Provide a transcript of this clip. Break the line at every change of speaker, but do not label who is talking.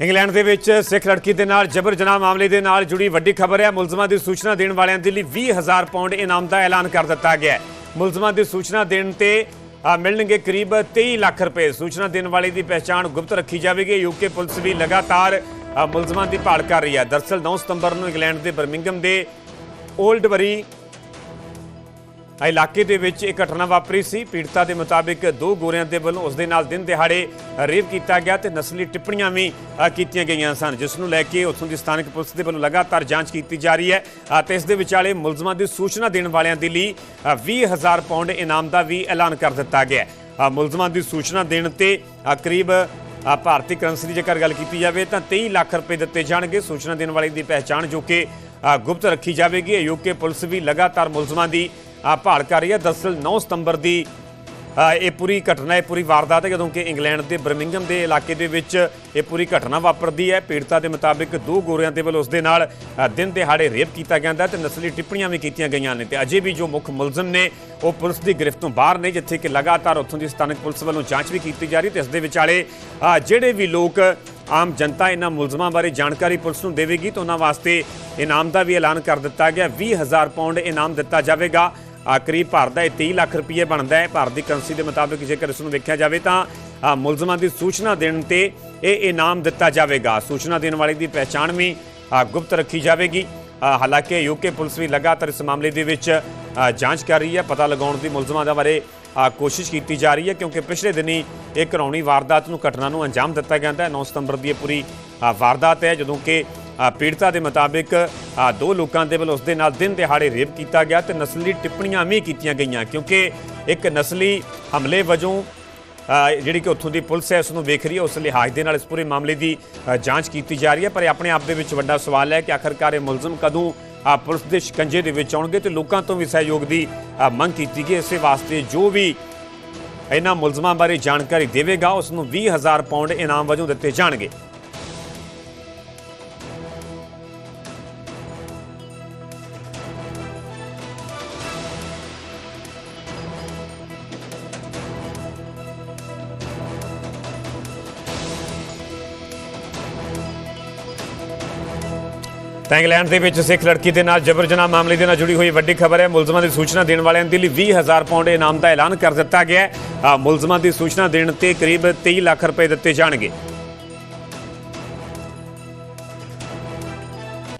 England ਦੇ ਵਿੱਚ ਸਿੱਖ ਲੜਕੀ ਦੇ ਨਾਲ ਜਬਰ ਜਨਾਹ ਮਾਮਲੇ ਦੇ ਨਾਲ ਜੁੜੀ ਵੱਡੀ ਖਬਰ ਹੈ। ਮੁਲਜ਼ਮਾਂ ਦੀ ਸੂਚਨਾ ਦੇਣ ਵਾਲਿਆਂ ਦੇ ਲਈ 20000 ਪਾਉਂਡ ਇਨਾਮ ਦਾ ਐਲਾਨ ਕਰ ਦਿੱਤਾ ਗਿਆ ਹੈ। ਮੁਲਜ਼ਮਾਂ ਦੀ ਸੂਚਨਾ ਦੇਣ ਤੇ ਮਿਲਣਗੇ ਕਰੀਬ 23 ਲੱਖ ਰੁਪਏ। ਸੂਚਨਾ ਦੇਣ ਵਾਲੇ ਦੀ ਪਛਾਣ ਗੁਪਤ ਰੱਖੀ ਜਾਵੇਗੀ। ਯੂਕੇ ਪੁਲਿਸ ਵੀ ਲਗਾਤਾਰ ਮੁਲਜ਼ਮਾਂ ਦੀ ਭਾਲ ਕਰ ਰਹੀ ਹੈ। ਦਰਸਲ 9 ਸਤੰਬਰ ਨੂੰ ਇੰਗਲੈਂਡ ਦੇ ਬਰਮਿੰਗਮ ਦੇ ਓਲਡ ਇਲਾਕੇ ਦੇ ਵਿੱਚ ਇਹ ਘਟਨਾ ਵਾਪਰੀ ਸੀ। ਪੀੜਤਾ ਦੇ ਮੁਤਾਬਿਕ ਦੋ ਗੋਰਿਆਂ ਦੇ ਵੱਲੋਂ ਉਸ ਦੇ ਨਾਲ ਦਿਨ ਦਿਹਾੜੇ ਰੇਪ ਕੀਤਾ ਗਿਆ ਤੇ ਨਸਲੀ ਟਿੱਪਣੀਆਂ ਵੀ ਕੀਤੀਆਂ ਗਈਆਂ ਸਨ ਜਿਸ ਨੂੰ ਲੈ ਕੇ ਉੱਥੋਂ ਦੀ ਸਥਾਨਕ ਪੁਲਿਸ ਦੇ ਵੱਲੋਂ ਲਗਾਤਾਰ ਜਾਂਚ ਕੀਤੀ ਜਾ ਰਹੀ ਹੈ। ਅ, ਤੇ ਇਸ ਦੇ ਵਿਚਾਲੇ ਮੁਲਜ਼ਮਾਂ ਦੀ ਸੂਚਨਾ ਦੇਣ ਵਾਲਿਆਂ ਦੇ ਲਈ ਅ, 20000 ਪਾਉਂਡ ਇਨਾਮ ਦਾ ਵੀ ਐਲਾਨ ਕਰ ਦਿੱਤਾ ਗਿਆ ਹੈ। ਮੁਲਜ਼ਮਾਂ ਦੀ ਸੂਚਨਾ ਦੇਣ ਤੇ ਕਰੀਬ ਭਾਰਤੀ ਕਰੰਸੀ ਦੀ ਜੇਕਰ ਗੱਲ ਕੀਤੀ ਜਾਵੇ ਤਾਂ 23 ਲੱਖ ਰੁਪਏ ਦਿੱਤੇ ਜਾਣਗੇ। ਸੂਚਨਾ ਦੇਣ ਵਾਲੇ ਦੀ ਪਹਿਚਾਣ ਜੋ ਕਿ ਗੁਪਤ ਰੱਖੀ ਜਾਵੇਗੀ। ਯੂਕੇ ਪੁਲਿਸ ਵੀ ਲਗਾਤਾਰ ਮੁਲਜ਼ਮਾਂ ਦੀ ਭਾਲ ਕਰ ਰਹੀ ਹੈ। ਦਰਅਸਲ 9 ਸਤੰਬਰ ਦੀ ਇਹ ਪੂਰੀ ਘਟਨਾ, ਇਹ ਪੂਰੀ ਵਾਰਦਾਤ ਹੈ, ਜਦੋਂ ਕਿ ਇੰਗਲੈਂਡ ਦੇ ਬਰਮਿੰਗਮ ਦੇ ਇਲਾਕੇ ਦੇ ਵਿੱਚ ਇਹ ਪੂਰੀ ਘਟਨਾ ਵਾਪਰਦੀ ਹੈ। ਪੀੜਤਾ ਦੇ ਮੁਤਾਬਿਕ ਦੋ ਗੋਰਿਆਂ ਦੇ ਵੱਲੋਂ ਉਸ ਦੇ ਨਾਲ ਦਿਨ ਦਿਹਾੜੇ ਰੇਪ ਕੀਤਾ ਗਿਆ ਹੈ ਤੇ ਨਸਲੀ ਟਿੱਪਣੀਆਂ ਵੀ ਕੀਤੀਆਂ ਗਈਆਂ ਨੇ ਤੇ ਅਜੇ ਵੀ ਜੋ ਮੁੱਖ ਮੁਲਜ਼ਮ ਨੇ, ਉਹ ਪੁਲਿਸ ਦੀ ਗ੍ਰਿਫਤ ਤੋਂ ਬਾਹਰ ਨੇ, ਜਿੱਥੇ ਕਿ ਲਗਾਤਾਰ ਉੱਥੋਂ ਦੀ ਸਥਾਨਕ ਪੁਲਿਸ ਵੱਲੋਂ ਜਾਂਚ ਵੀ ਕੀਤੀ ਜਾ ਰਹੀ ਤੇ ਇਸ ਦੇ ਵਿਚਾਲੇ ਜਿਹੜੇ ਵੀ ਲੋਕ, ਆਮ ਜਨਤਾ ਇਹਨਾਂ ਮੁਲਜ਼ਮਾਂ ਬਾਰੇ ਜਾਣਕਾਰੀ ਪੁਲਿਸ ਨੂੰ ਦੇਵੇਗੀ ਤਾਂ ਉਹਨਾਂ ਵਾਸਤੇ ਇਨਾਮ ਦਾ ਵੀ ਐਲਾਨ ਕਰ ਦਿੱਤਾ ਗਿਆ। 20000 ਪਾਉਂਡ ਇਨਾਮ ਦਿੱਤਾ ਜਾਵੇਗਾ। ਆ ਕਰੀਬ ਭਾਰਤ ਦਾ ਇਹ 23 ਲੱਖ ਰੁਪਏ ਬਣਦਾ ਹੈ। ਭਾਰਤ ਦੀ ਕਰੰਸੀ ਦੇ ਮੁਤਾਬਿਕ ਜੇਕਰ ਇਸ ਨੂੰ ਵੇਖਿਆ ਜਾਵੇ ਤਾਂ ਮੁਲਜ਼ਮਾਂ ਦੀ ਸੂਚਨਾ ਦੇਣ ਤੇ ਇਹ ਇਨਾਮ ਦਿੱਤਾ ਜਾਵੇਗਾ। ਸੂਚਨਾ ਦੇਣ ਵਾਲੇ ਦੀ ਪਹਿਚਾਣ ਵੀ ਗੁਪਤ ਰੱਖੀ ਜਾਵੇਗੀ। ਆ, ਹਾਲਾਂਕਿ ਯੂਕੇ ਪੁਲਿਸ ਵੀ ਲਗਾਤਾਰ ਇਸ ਮਾਮਲੇ ਦੇ ਵਿੱਚ ਜਾਂਚ ਕਰ ਰਹੀ ਹੈ। ਪਤਾ ਲਗਾਉਣ ਦੀ ਮੁਲਜ਼ਮਾਂ ਦੇ ਬਾਰੇ ਕੋਸ਼ਿਸ਼ ਕੀਤੀ ਜਾ ਰਹੀ ਹੈ ਕਿਉਂਕਿ ਪਿਛਲੇ ਦਿਨੀ ਇਹ ਘਰਾਉਣੀ ਵਾਰਦਾਤ ਨੂੰ ਘਟਨਾ ਨੂੰ ਅੰਜਾਮ ਦਿੱਤਾ ਗਿਆ ਹੈ। 9 ਸਤੰਬਰ ਦੀ ਇਹ ਪੂਰੀ ਵਾਰਦਾਤ ਹੈ ਜਦੋਂ ਕਿ ਪੀੜਤਾ ਦੇ ਮੁਤਾਬਿਕ ਦੋ ਲੋਕਾਂ ਦੇ ਵੱਲੋਂ ਉਸ ਦੇ ਨਾਲ ਦਿਨ ਦਿਹਾੜੇ ਰੇਪ ਕੀਤਾ ਗਿਆ ਤੇ ਨਸਲੀ ਟਿੱਪਣੀਆਂ ਵੀ ਕੀਤੀਆਂ ਗਈਆਂ, ਕਿਉਂਕਿ ਇੱਕ ਨਸਲੀ ਹਮਲੇ ਵਜੋਂ ਜਿਹੜੀ ਕਿ ਉੱਥੋਂ ਦੀ ਪੁਲਿਸ ਹੈ ਉਸ ਨੂੰ ਵੇਖ ਰਹੀ ਹੈ, ਉਸ ਲਿਹਾਜ਼ ਦੇ ਨਾਲ ਇਸ ਪੂਰੇ ਮਾਮਲੇ ਦੀ ਜਾਂਚ ਕੀਤੀ ਜਾ ਰਹੀ ਹੈ। ਪਰ ਇਹ ਆਪਣੇ ਆਪ ਦੇ ਵਿੱਚ ਵੱਡਾ ਸਵਾਲ ਹੈ ਕਿ ਆਖਰਕਾਰ ਇਹ ਮੁਲਜ਼ਮ ਕਦੋਂ ਪੁਲਿਸ ਦੇ ਸ਼ਿਕੰਜੇ ਦੇ ਵਿੱਚ ਆਉਣਗੇ ਤੇ ਲੋਕਾਂ ਤੋਂ ਵੀ ਸਹਿਯੋਗ ਦੀ ਮੰਗ ਕੀਤੀ ਗਈ ਇਸੇ ਵਾਸਤੇ ਜੋ ਵੀ ਇਹਨਾਂ ਮੁਲਜ਼ਮਾਂ ਬਾਰੇ ਜਾਣਕਾਰੀ ਦੇਵੇਗਾ ਉਸ ਨੂੰ 20000 ਪਾਉਂਡ ਇਨਾਮ ਵਜੋਂ ਦਿੱਤੇ ਜਾਣਗੇ। ਤਾਂ ਇੰਗਲੈਂਡ ਦੇ ਵਿੱਚ ਸਿੱਖ ਲੜਕੀ ਦੇ ਨਾਲ ਜਬਰ ਜਨਾਹ ਮਾਮਲੇ ਦੇ ਨਾਲ ਜੁੜੀ ਹੋਈ ਵੱਡੀ ਖਬਰ ਹੈ। ਮੁਲਜ਼ਮਾਂ ਦੀ ਸੂਚਨਾ ਦੇਣ ਵਾਲਿਆਂ ਦੇ ਲਈ 20000 ਪਾਉਂਡ ਇਨਾਮ ਦਾ ਐਲਾਨ ਕਰ ਦਿੱਤਾ ਗਿਆ ਹੈ। ਮੁਲਜ਼ਮਾਂ ਦੀ ਸੂਚਨਾ ਦੇਣ ਤੇ ਕਰੀਬ 23 ਲੱਖ ਰੁਪਏ ਦਿੱਤੇ ਜਾਣਗੇ।